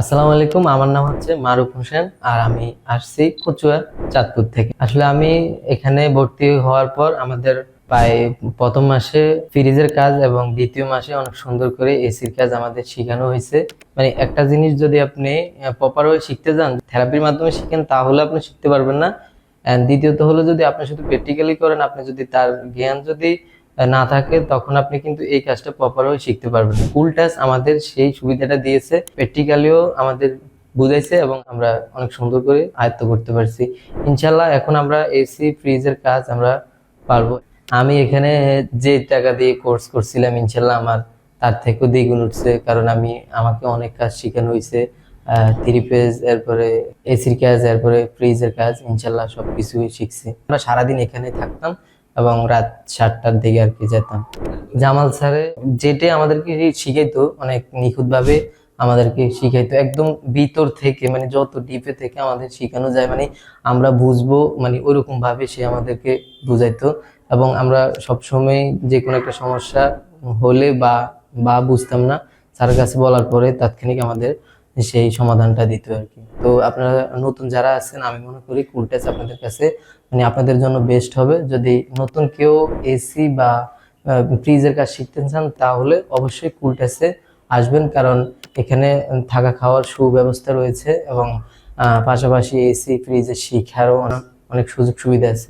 আসসালামু আলাইকুম, আমার নাম হচ্ছে মারুফ হোসেন আর আমি আসছি কচুয়া চাঁদপুর থেকে। আসলে আমি এখানে ভর্তি হওয়ার পর আমাদের প্রায় প্রথম মাসে ফ্রিজের কাজ এবং দ্বিতীয় মাসে অনেক সুন্দর করে এসির কাজ আমাদের শেখানো হয়েছে। মানে একটা জিনিস যদি আপনি প্রপার ওয়ে শিখতে যান থেরাপির মাধ্যমে শিখেন, তাহলে আপনি শিখতে পারবেন না। দ্বিতীয়ত হলো যদি আপনি শুধু প্র্যাকটিক্যালি করেন, আপনি যদি তার জ্ঞান যদি না থাকে, তখন আপনি কিন্তু এই কাজটা প্রপার হয়ে শিখতে পারবেন। টাচ আমাদের সেই সুবিধাটা দিয়েছে প্র্যাকটিক্যালিও আমাদের বুঝাইছে এবং আমরা অনেক সুন্দর করে আয়ত্ত করতে পারছি। ইনশাল্লাহ এখন আমরা এসি ফ্রিজের কাজ আমরা পারব। আমি এখানে যে টাকা দিয়ে কোর্স করছিলাম ইনশাল্লাহ আমার তার থেকেও দ্বিগুণ উঠছে, কারণ আমি, আমাকে অনেক কাজ শেখানো হয়েছে থ্রি পেজ এরপরে এসির কাজ, এরপরে ফ্রিজের কাজ ইনশাল্লাহ সব কিছুই শিখছি। আমরা সারাদিন এখানে থাকতাম। এবং রাত সাতটার দিকে আর কি যেতাম। জামাল স্যারে যেটাই আমাদেরকে শিখাইতো অনেক নিখুঁতভাবে আমাদেরকে শিখাইতো, একদম ভিতর থেকে মানে যত ডিপে থেকে আমাদের শেখানো যায় মানে আমরা বুঝব মানে ওইরকম ভাবে সে আমাদেরকে বুঝাইতো। এবং আমরা সবসময় যে কোনো একটা সমস্যা হলে বা বা বুঝতাম না, স্যারের কাছে বলার পরে তাৎক্ষণিক আমাদের সেই সমাধানটা দিত আর কি। তো আপনারা নতুন যারা আছেন, আমি মনে করি কুলটেস আপনাদের কাছে মানে আপনাদের জন্য বেস্ট হবে। যদি নতুন কেউ এসি বা ফ্রিজের কাজ শিখতে চান, তাহলে অবশ্যই কুলটেসে আসবেন, কারণ এখানে থাকা খাওয়ার সুব্যবস্থা রয়েছে এবং পাশাপাশি এসি ফ্রিজে শিখারও অনেক অনেক সুযোগ সুবিধা আছে।